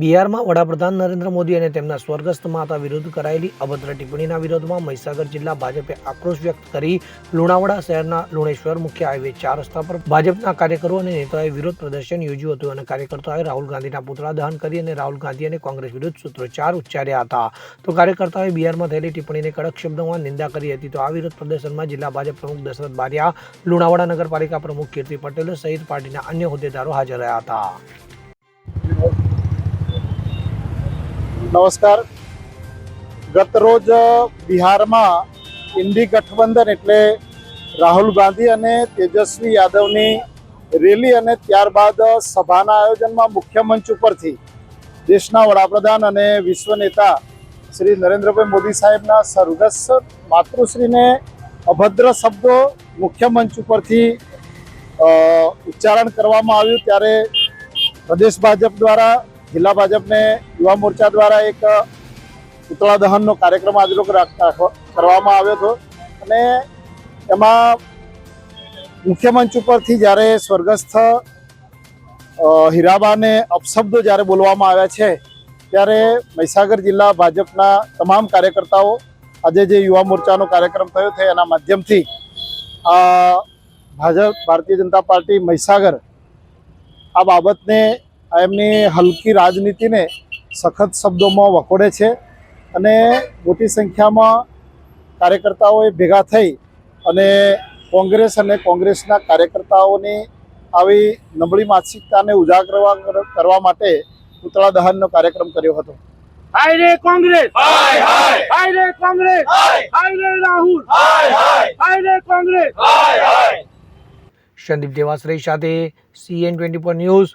બિહારમાં વડાપ્રધાન નરેન્દ્ર મોદી અને તેમના સ્વર્ગસ્થ માતા વિરુદ્ધ કરાયેલી અભદ્ર ટિપ્પણીના વિરોધમાં મહીસાગર જિલ્લા ભાજપે આક્રોશ વ્યક્ત કરી લુણાવાડા શહેરના લુણેશ્વર મુખ્ય હાઈવે ચાર રસ્તા પર ભાજપના કાર્યકરો અને નેતાઓએ વિરોધ પ્રદર્શન યોજ્યું હતું અને કાર્યકર્તાઓએ રાહુલ ગાંધીના પુતળા દહન કરી અને રાહુલ ગાંધી અને કોંગ્રેસ વિરુદ્ધ સૂત્રોચ્ચાર ઉચ્ચાર્યા હતા. તો કાર્યકર્તાઓએ બિહારમાં થયેલી ટિપ્પણીને કડક શબ્દોમાં નિંદા કરી હતી. તો આ વિરોધ પ્રદર્શનમાં જિલ્લા ભાજપ પ્રમુખ દશરથ બારિયા, લુણાવાડા નગરપાલિકા પ્રમુખ કીર્તિ પટેલ સહિત પાર્ટીના અન્ય હોદ્દેદારો હાજર રહ્યા હતા. નમસ્કાર. ગત રોજ બિહારમાં ઇન્ડી ગઠબંધન એટલે રાહુલ ગાંધી અને તેજસ્વી યાદવની રેલી અને ત્યારબાદ સભાના આયોજનમાં મુખ્ય મંચ ઉપરથી દેશના વડાપ્રધાન અને વિશ્વ નેતા શ્રી નરેન્દ્રભાઈ મોદી સાહેબના સ્વર્ગસ્થ માતૃશ્રીને અભદ્ર શબ્દો મુખ્ય મંચ ઉપરથી ઉચ્ચારણ કરવામાં આવ્યું. ત્યારે પ્રદેશ ભાજપ દ્વારા જિલ્લા ભાજપને યુવા મોરચા દ્વારા એક પુતળા દહનનો કાર્યક્રમ આજે રાખવા- કરવામાં આવ્યો હતો. અને એમાં મુખ્યમંચ ઉપરથી જ્યારે સ્વર્ગસ્થ હીરાબાને અપશબ્દો જ્યારે બોલવામાં આવ્યા છે, ત્યારે મહીસાગર જિલ્લા ભાજપના તમામ કાર્યકર્તાઓ આજે જે યુવા મોરચાનો કાર્યક્રમ થયો છે, એના માધ્યમથી ભાજપ, ભારતીય જનતા પાર્ટી મહીસાગર આ બાબતને આ એમની હલકી રાજનીતિને સખત શબ્દોમાં વખોડે છે અને મોટી સંખ્યામાં કાર્યકર્તાઓએ ભેગા થઈ અને કોંગ્રેસ અને કોંગ્રેસના કાર્યકર્તાઓની આવી નબળી માનસિકતાને ઉજાગર કરવા માટે પુતળા દહનનો કાર્યક્રમ કર્યો હતો. હાય રે કોંગ્રેસ! હાય હાય! હાય રે કોંગ્રેસ! હાય! હાય રે રાહુલ! હાય હાય! હાય રે કોંગ્રેસ! હાય હાય! સંદીપ દેવાશ્રય સાથે CN twenty four news